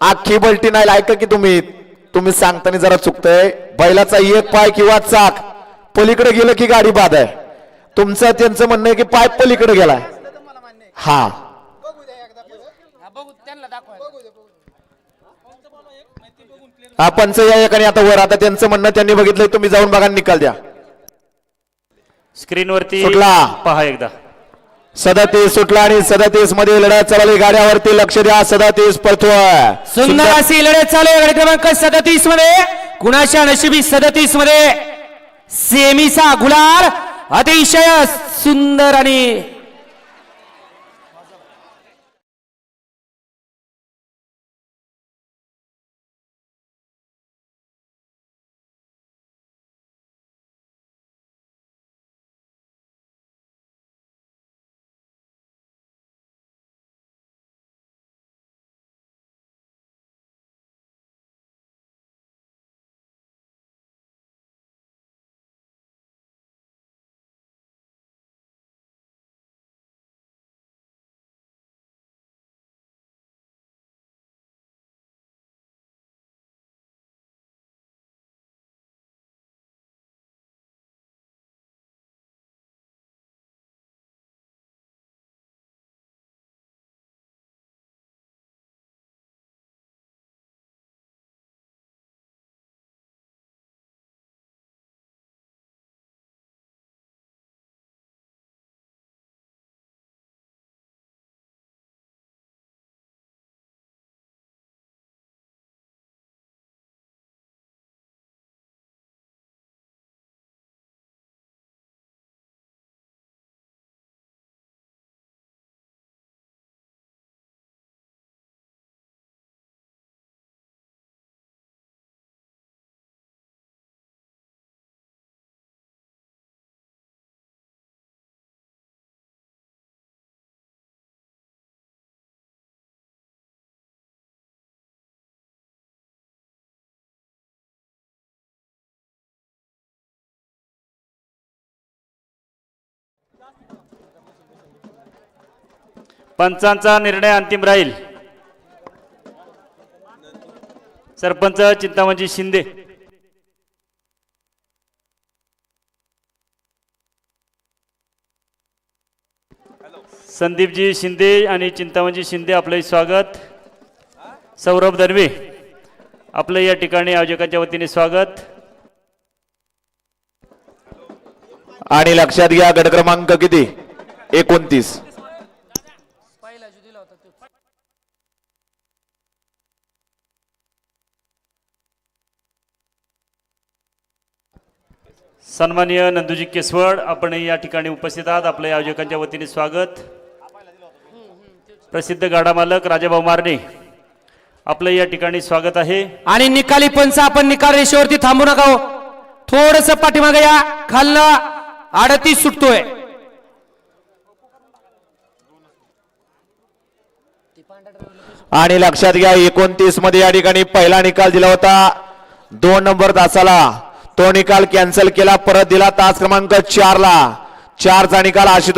अख्खी बलटी नाही ऐका की तुम्ही. तुम्ही सांगताना जरा चुकतंय. बैलाचा एक पाय किंवा चाक पलीकडे गेलं की गाडी बाद आहे. तुमचं त्यांचं म्हणणं आहे की पाय पलीकडे गेलाय. हा. हा पंच या एकाने आता वर. आता त्यांचं म्हणणं त्यांनी बघितलंय तुम्ही जाऊन बघा निकाल द्या. स्क्रीनवरती. पहा एकदा. सदतीस सुटला आणि सदतीसमध्ये लढत चालली. गाड्यावरती लक्ष द्या. सदतीस पळतोय सुंदर अशी लढत चालू आहे. गाडी क्रमांक सदतीसमध्ये. कुणाच्या नशिबी सदतीसमध्ये? सेमीचा गुलाल. अतिशय सुंदर आणि पंचांचा निर्णय अंतिम राहील. सरपंच चिंतामणजी शिंदे. संदीपजी शिंदे आणि चिंतामणजी शिंदे आपलं स्वागत. सौरभ दर्वे आपलं या ठिकाणी आयोजकांच्या वतीने स्वागत. आणि लक्षात घ्या गट क्रमांक किती? एकोणतीस. सन्माननीय नंदूजी केसवड आपण या ठिकाणी उपस्थित आहात. आपल्या आयोजकांच्या वतीने स्वागत. प्रसिद्ध गाडा मालक राजाभाऊ मारणे आपलं या ठिकाणी स्वागत आहे. आणि निकाली पंच आपण निकाल रेषेवरती थांबू नका हो. थोडस पाठीमागे या खालनं आडतीस सुटतोय. आणि लक्षात घ्या एकोणतीसमध्ये या ठिकाणी पहिला निकाल दिला होता. दोन नंबर तासाला तो निकाल कॅन्सल केला परत दिला तास क्रमांक चारला. चारचा निकाल आशुतोष